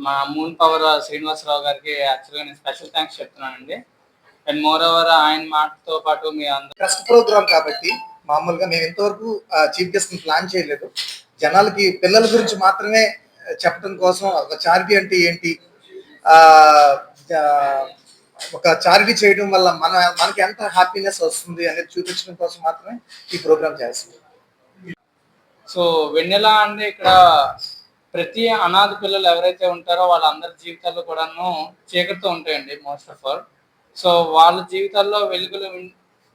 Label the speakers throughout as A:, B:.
A: మా moon power Srinivasarao గారికి యాక్చువల్గా నేను స్పెషల్ థ్యాంక్స్ చెప్తున్నానండి. అండ్ మోర్ ఓవర్ ఆయన మాటతో పాటు మీ అందరూ
B: ట్రస్ట్ ప్రోగ్రామ్ కాబట్టి మామూలుగా మేము ఇంతవరకు చీఫ్ గెస్ట్ ప్లాన్ చేయలేదు. జనాలకి పిల్లల గురించి మాత్రమే చెప్పడం కోసం ఒక చారిటీ అంటే ఏంటి? ఒక చారిటీ చేయడం వల్ల మన మనకి ఎంత హ్యాపీనెస్ వస్తుంది అనేది చూపించడం కోసం మాత్రమే ఈ ప్రోగ్రామ్ చేస్తుంది
A: సో వెన్నెల అంటే ఇక్కడ ప్రతి అనాథ పిల్లలు ఎవరైతే ఉంటారో వాళ్ళందరి జీవితాల్లో కూడాను చీకటితో ఉంటాయండి మోస్ట్ ఆఫ్ ఆల్ సో వాళ్ళ జీవితాల్లో వెలుగులు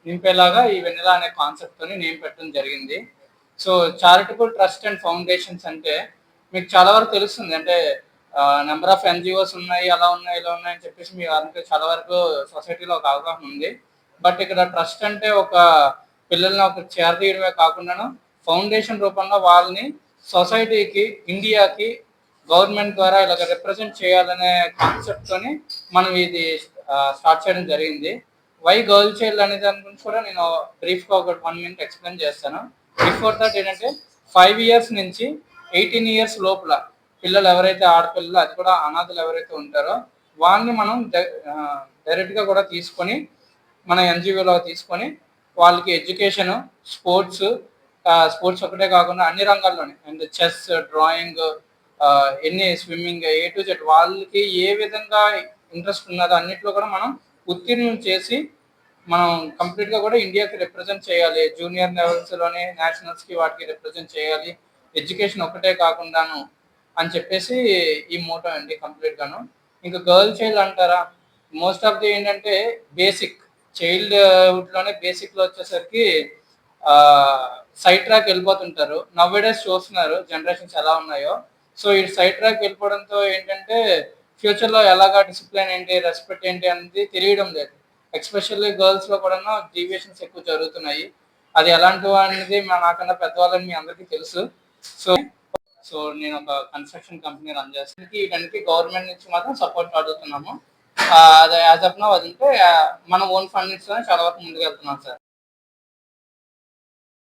A: నింపేలాగా ఈ వెన్నెల అనే కాన్సెప్ట్ తోని నేమ్ పెట్టడం జరిగింది. So charitable trust and foundations అంటే మీకు చాలా వరకు తెలుస్తుంది. అంటే నెంబర్ ఆఫ్ ఎన్జిఓస్ ఉన్నాయి అలా ఉన్నాయి ఇలా ఉన్నాయి అని చెప్పేసి మీ అంటే చాలా వరకు సొసైటీలో ఒక అవగాహన ఉంది. బట్ ఇక్కడ ట్రస్ట్ అంటే ఒక పిల్లల్ని ఒక చేరదీయడమే కాకుండా ఫౌండేషన్ రూపంలో వాళ్ళని సొసైటీకి ఇండియాకి గవర్నమెంట్ ద్వారా ఇలాగ రిప్రజెంట్ చేయాలనే కాన్సెప్ట్తోని మనం ఇది స్టార్ట్ చేయడం జరిగింది. వై గర్ల్ చైల్డ్ అనే దాని గురించి కూడా నేను బ్రీఫ్గా ఒక వన్ మినిట్ ఎక్స్ప్లెయిన్ చేస్తాను. బిఫోర్ దట్ ఏంటంటే ఫైవ్ ఇయర్స్ నుంచి ఎయిటీన్ ఇయర్స్ లోపల పిల్లలు ఎవరైతే ఆడపిల్లలు అది కూడా అనాథలు ఎవరైతే ఉంటారో వాళ్ళని మనం డైరెక్ట్గా కూడా తీసుకొని మన ఎన్జిఓలో తీసుకొని వాళ్ళకి ఎడ్యుకేషన్ స్పోర్ట్స్ స్పోర్ట్స్ ఒకటే కాకుండా అన్ని రంగాల్లోనే. అండ్ చెస్ డ్రాయింగ్ ఎన్ని స్విమ్మింగ్ ఏ టు జెడ్ వాళ్ళకి ఏ విధంగా ఇంట్రెస్ట్ ఉన్నదో అన్నిట్లో కూడా మనం ఉత్తీర్ణం చేసి మనం కంప్లీట్గా కూడా ఇండియాకి రిప్రజెంట్ చేయాలి. జూనియర్ లెవెల్స్లోనే నేషనల్స్కి వాటికి రిప్రజెంట్ చేయాలి. ఎడ్యుకేషన్ ఒకటే కాకుండాను అని చెప్పేసి ఈ మోటో అండి కంప్లీట్ గాను ఇంకా గర్ల్ చైల్డ్ అంటారా? మోస్ట్ ఆఫ్ ది ఏంటంటే బేసిక్ చైల్డ్లోనే బేసిక్లో వచ్చేసరికి సైడ్ ట్రాక్ వెళ్ళిపోతుంటారు. నవ్వేడేస్ చూస్తున్నారు జనరేషన్స్ ఎలా ఉన్నాయో. సో ఈ సైడ్ ట్రాక్ వెళ్ళిపోవడంతో ఏంటంటే ఫ్యూచర్లో ఎలాగా డిసిప్లిన్ ఏంటి రెస్పెక్ట్ ఏంటి అనేది తెలియడం లేదు. ఎక్స్పెషల్లీ గర్ల్స్లో కూడా డీవియేషన్స్ ఎక్కువ జరుగుతున్నాయి. అది ఎలాంటివి అనేది మా నాకన్నా పెద్దవాళ్ళని మీ అందరికీ తెలుసు. సో సో నేను ఒక కన్స్ట్రక్షన్ కంపెనీ రన్ చేస్తాను. వీటన్నిటి గవర్నమెంట్ నుంచి మాత్రం సపోర్ట్ అడుగుతున్నాము. అది యాజ్ అప్ నో అది మన ఓన్ ఫండ్ చాలా వరకు ముందుకు వెళ్తున్నాం సార్.